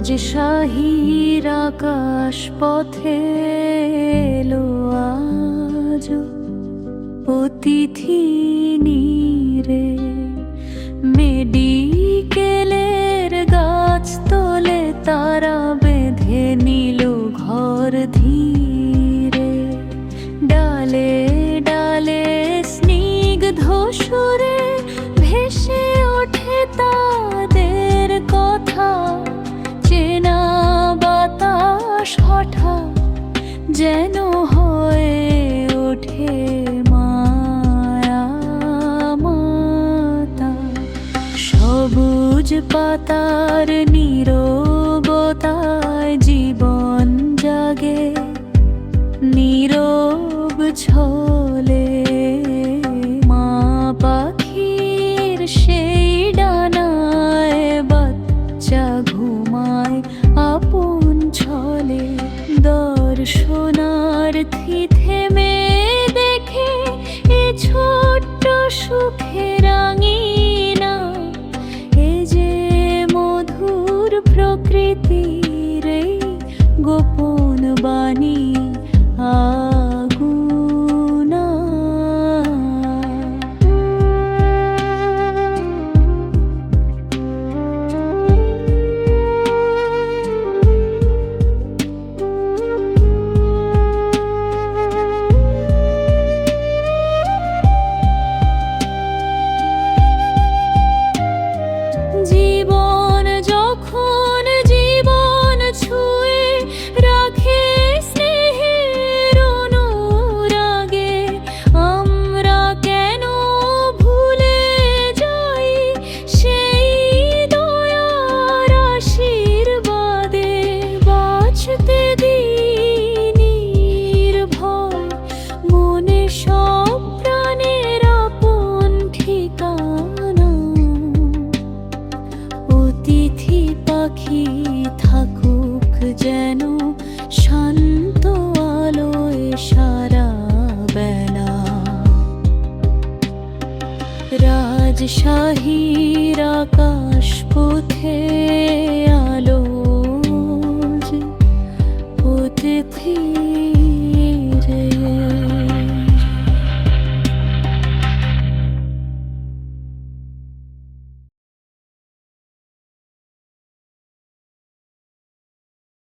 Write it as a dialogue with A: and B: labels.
A: রাজশাহীর আকাশ পথে এলো আজ। অতিথি নীরে মেডিকেলের গাছ তোলে তারা হঠাৎ যেন হয়ে ওঠে মায়া মাতা। সবুজ পাতার নীরবতায় জীবন জাগে। নীরব ছলে দর্শনার্থী থেমে দেখে এ ছোট্ট সুখের রাঙিনা। এ যে মধুর প্রকৃতির এই পাখি থাকুক যেন শান্ত আলোয় সারা বেলা। রাজশাহীর আকাশ পথে